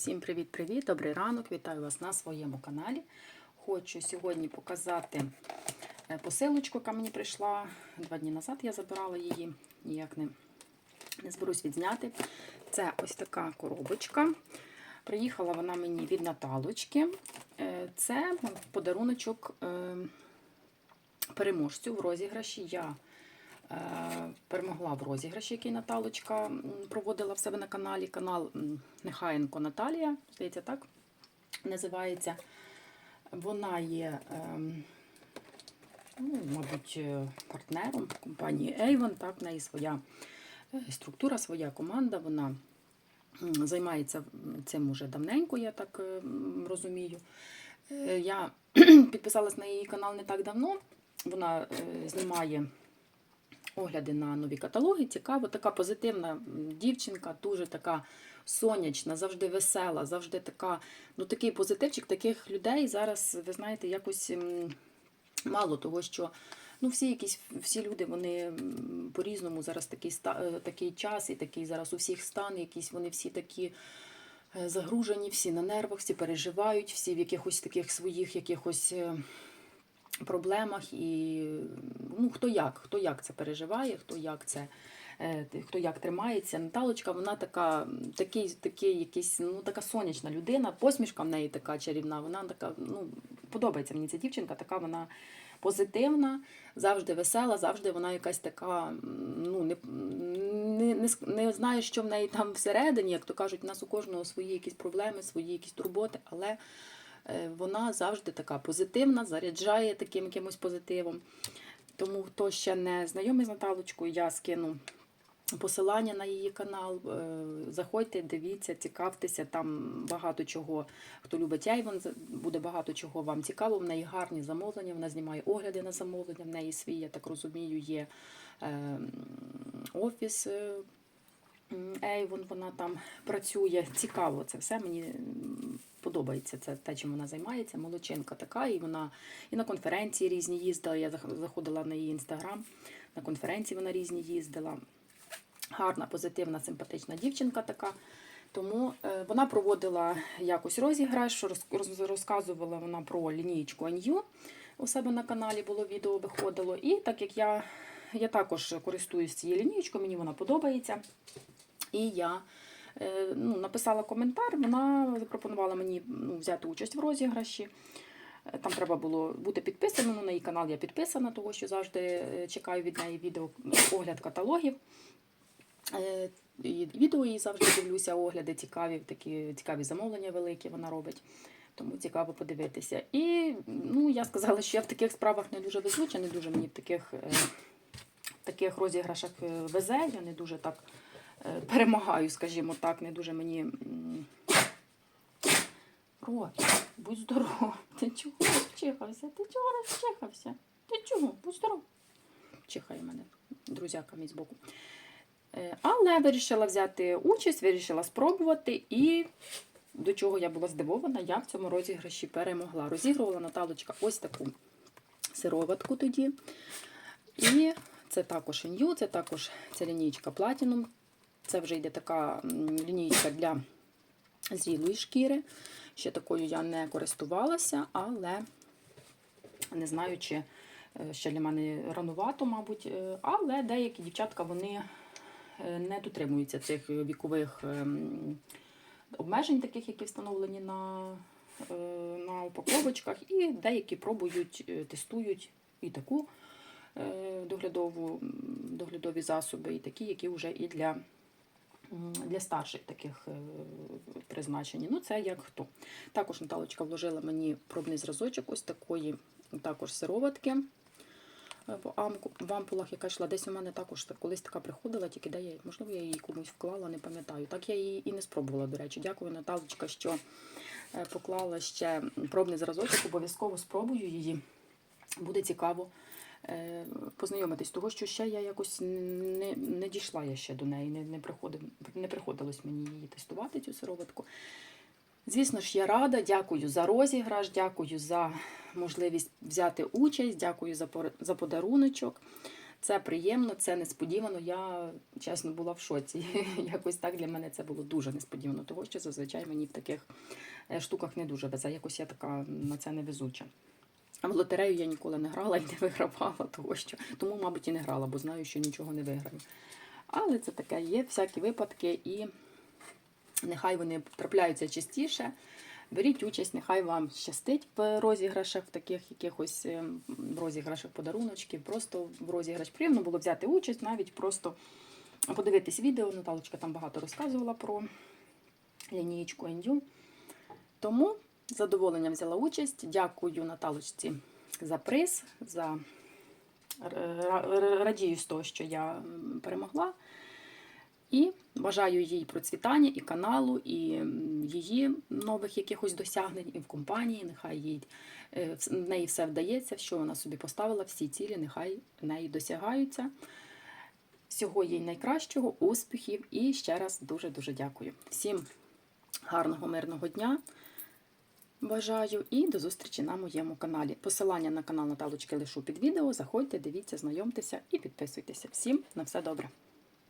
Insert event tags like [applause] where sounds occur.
Всім привіт-привіт! Добрий ранок! Вітаю вас на своєму каналі. Хочу сьогодні показати е, посилочку, яка мені прийшла. Два дні назад я забирала її, ніяк не, не зберусь відзняти. Це ось така коробочка. Приїхала вона мені від Наталочки. Е, Це подаруночок е, переможцю в розіграші. Я перемогла в розіграші, який Наталочка проводила в себе на каналі. Канал Нехаєнко Наталія, здається, так називається. Вона є, ем, ну, мабуть, е, партнером компанії Avon. Так, в неї своя е, структура, своя команда. Вона займається цим уже давненько, я так е, розумію. Е, Я [clears throat] підписалась на її канал не так давно. Вона е, знімає огляди на нові каталоги. Цікаво, така позитивна дівчинка, дуже така сонячна, завжди весела, завжди така, ну такий позитивчик, таких людей зараз, ви знаєте, якось мало того, що. Ну, всі якісь всі люди, вони по-різному зараз такий е, такий час і такий зараз у всіх стан, якісь вони всі такі е, загружені, всі на нервах, всі переживають, всі в якихось таких своїх якихось е, проблемах. І ну, хто як, хто як це переживає, хто як це. е, Хто як тримається, Наталочка, вона така, такий, такий якийсь, ну така сонячна людина, посмішка в неї така чарівна. Вона така, ну подобається мені ця дівчинка, така вона позитивна, завжди весела, завжди вона якась така, ну не, не, не, не знаю, що в неї там всередині, як то кажуть, у нас у кожного свої якісь проблеми, свої якісь турботи, але вона завжди така позитивна, заряджає таким якимось позитивом. Тому хто ще не знайомий з Наталочкою, я скину посилання на її канал. Е, Заходьте, дивіться, цікавтеся. Там багато чого. Хто любить Айвон, буде багато чого вам цікаво. В неї гарні замовлення. Вона знімає огляди на замовлення. В неї свій, я так розумію, є е, офіс. е, Avon, вона там працює. Цікаво це все. Мені подобається це те, чим вона займається. Молодчинка така, і вона і на конференції різні їздила. Я заходила на її інстаграм. На конференції вона різні їздила. Гарна, позитивна, симпатична дівчинка така. Тому е, вона проводила якось розіграш, роз- роз- розказувала вона про лінієчку Анью. У себе на каналі було відео виходило. І так як я, я також користуюсь цією лінієчкою, мені вона подобається. І я ну, написала коментар, вона запропонувала мені ну, взяти участь в розіграші. Е, Там треба було бути підписаним. Ну, на її канал я підписана, тому що завжди е, чекаю від неї відео огляд каталогів. Е, і Відео її завжди дивлюся, огляди цікаві, такі цікаві замовлення великі вона робить. Тому цікаво подивитися. І ну, я сказала, що я в таких справах не дуже везуча, не дуже мені в таких, е, в таких розіграшах е, везе. Я не дуже так е, перемагаю, скажімо так, не дуже мені. Рот, будь здоров. Ти чого розчихався? Ти чого розчихався? Ти чого? Будь здоров. Чихає мене друзяка мій збоку. Е, Але вирішила взяти участь, вирішила спробувати, і до чого я була здивована, я в цьому розіграші перемогла. Розігрувала Наталочка ось таку сироватку тоді. І це також ін'ю, це також ця лінійка Platinum. Це вже йде така лінійка для зрілої шкіри. Ще такою я не користувалася, але не знаю, чи е, ще для мене ранувато, мабуть. Е, Але деякі дівчатка вони е, не дотримуються цих вікових ем, обмежень, таких, які встановлені на, на упаковочках, і деякі пробують, тестують і таку доглядову, доглядові засоби, і такі, які вже і для, для старших таких е, призначені. Ну, це як хто. Також Наталочка вложила мені пробний зразочок ось такої також сироватки е, в, ампулах, яка йшла. Десь у мене також колись така приходила, тільки де я, можливо, я її комусь вклала, не пам'ятаю. Так я її і не спробувала, до речі. Дякую, Наталочка, що е, поклала ще пробний зразочок, обов'язково спробую її. Буде цікаво познайомитись, того що ще я якось не, не дійшла я ще до неї, не, не, приходив, не приходилось мені її тестувати, цю сироватку. Звісно ж, я рада, дякую за розіграш, дякую за можливість взяти участь, дякую за, за подаруночок. Це приємно, це несподівано. Я чесно була в шоці. [laughs] Якось так для мене це було дуже несподівано, тому що зазвичай мені в таких е, штуках не дуже везе. Якось я така на це не везуча. А в лотерею я ніколи не грала і не вигравала, того що тому, мабуть, і не грала, бо знаю, що нічого не виграю. Але це таке є всякі випадки, і нехай вони трапляються частіше. Беріть участь, нехай вам щастить в розіграшах, в таких якихось е, в розіграшах подаруночків, просто в розіграш. Приємно було взяти участь, навіть просто подивитись відео. Наталочка там багато розказувала про лінієчку Ендю. Тому задоволенням взяла участь. Дякую Наталочці за приз, за ра- радію з того, що я перемогла. І бажаю їй процвітання і каналу, і її нових якихось досягнень і в компанії. Нехай їй е, в неї все вдається, що вона собі поставила, всі цілі, нехай неї досягаються. Всього їй найкращого, успіхів і ще раз дуже-дуже дякую. Всім гарного, мирного дня. Бажаю і до зустрічі на моєму каналі. Посилання на канал Наталочки лишу під відео. Заходьте, дивіться, знайомтеся і підписуйтеся. Всім на все добре!